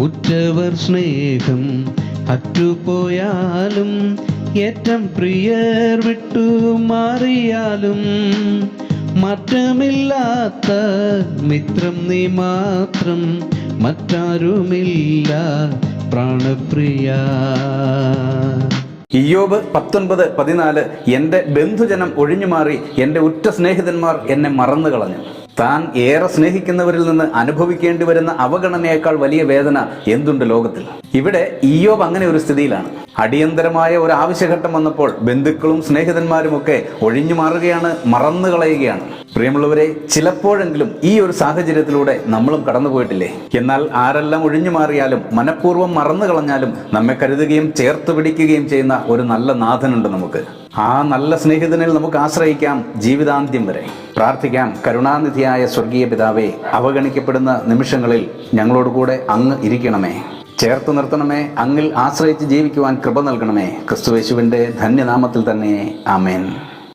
ഉറ്റവർ സ്നേഹം അറ്റുപോയാലും ഏറ്റം പ്രിയർ വിട്ടു മാറിയാലും മറ്റമില്ലാത്ത മിത്രം നീ മാത്രം മറ്റാരുമില്ല പ്രാണപ്രിയ. ഇയോബ് പത്തൊൻപത് പതിനാല് എന്റെ ബന്ധുജനം ഒഴിഞ്ഞുമാറി എന്റെ ഉറ്റ സ്നേഹിതന്മാർ എന്നെ മറന്നു കളഞ്ഞു താൻ ഏറെ സ്നേഹിക്കുന്നവരിൽ നിന്ന് അനുഭവിക്കേണ്ടി വരുന്ന അവഗണനയേക്കാൾ വലിയ വേദന എന്തുണ്ട് ലോകത്തിൽ? ഇവിടെ ഇയോബ് അങ്ങനെ ഒരു സ്ഥിതിയിലാണ്. അടിയന്തരമായ ഒരു ആവശ്യഘട്ടം വന്നപ്പോൾ ബന്ധുക്കളും സ്നേഹിതന്മാരുമൊക്കെ ഒഴിഞ്ഞു മാറുകയാണ് മറന്നു കളയുകയാണ്. പ്രിയമുള്ളവരെ ചിലപ്പോഴെങ്കിലും ഈ ഒരു സാഹചര്യത്തിലൂടെ നമ്മളും കടന്നുപോയിട്ടില്ലേ എന്നാൽ ആരെല്ലാം ഒഴിഞ്ഞു മാറിയാലും മനഃപൂർവം മറന്നു കളഞ്ഞാലും നമ്മെ കരുതുകയും ചേർത്ത് പിടിക്കുകയും ചെയ്യുന്ന ഒരു നല്ല നാഥനുണ്ട് നമുക്ക്. ആ നല്ല സ്നേഹിതനിൽ നമുക്ക് ആശ്രയിക്കാം ജീവിതാന്ത്യം വരെ. പ്രാർത്ഥിക്കാം കരുണാനിധിയായ സ്വർഗീയ പിതാവേ അവഗണിക്കപ്പെടുന്ന നിമിഷങ്ങളിൽ ഞങ്ങളോട് കൂടെ അങ്ങ് ഇരിക്കണമേ. ചേർത്ത് നിർത്തണമേ അങ്ങിൽ ആശ്രയിച്ച് ജീവിക്കുവാൻ കൃപ നൽകണമേ. ക്രിസ്തുവേശുവിന്റെ ധന്യനാമത്തിൽ തന്നെ. ആമേൻ.